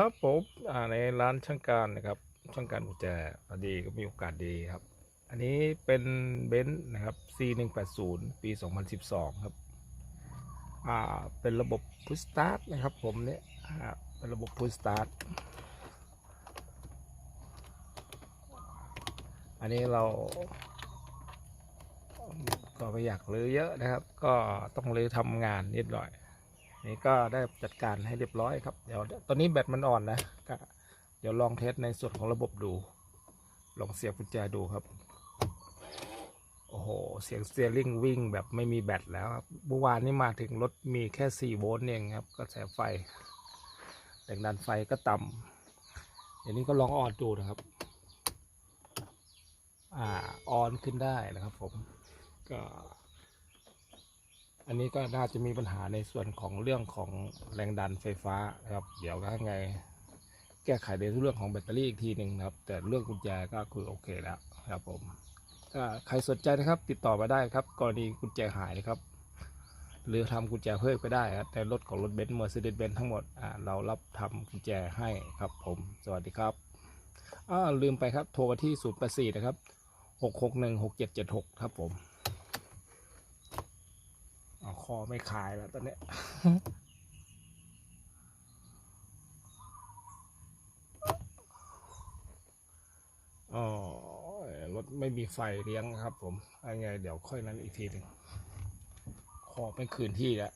ครับผมในร้านช่างการนะครับช่างการกุญแจพอดีก็มีโอกาสดีครับ อันนี้เป็นเบนซ์นะครับ C180 ปี 2012 ครับอ่าเป็นระบบ Push Start นะครับ ผมเนี่ยอ่าเป็นระบบ Push Start อันนี้เรา ก็ไม่อยากรื้อเยอะนะครับ ก็ต้องรื้อทำงานนิดหน่อย นี่ก็ได้จัดการให้เรียบร้อยครับ เดี๋ยวตอนนี้แบตมันอ่อนนะก็เดี๋ยวลองเทสในส่วนของระบบดู ลองเสียบกุญแจดูครับ โอ้โห เสียงสเตียริงวิ่งแบบไม่มีแบตแล้วครับเมื่อวานนี้มาถึงรถมีแค่ 4 โวลต์เองครับก็แสไฟแรงดันไฟก็ต่ำเดี๋ยวนี้ก็ลองออนดูนะครับ อ่าออนขึ้นได้นะครับผมก็ อันนี้ก็น่าจะมีปัญหาในส่วนของเรื่องของแรงดันไฟฟ้านะครับ เดี๋ยวถ้าไง แก้ไขในเรื่องของแบตเตอรี่อีกทีหนึ่งครับ แต่เรื่องกุญแจก็คือโอเคแล้วครับผมก็ใครสนใจนะครับ ติดต่อมาได้ครับ กรณีกุญแจหายนะครับ หรือทำกุญแจเพิ่มก็ได้ครับในรถของรถเบนซ์เมอร์เซเดสเบนซ์ทั้งหมดอ่าเรารับทำกุญแจให้ครับผม สวัสดีครับอ้าลืมไปครับ โทรมาที่ 0 8 4 นะครับ 6 6 1 6 7 7 6 ครับผม เอาคอไม่คลายแล้วตอนเนี้ยอ๋อรถไม่มีไฟเลี้ยงครับผมยังไงเดี๋ยวค่อยนั้นอีกทีหนึ่งคอเป็นคืนที่แล้ว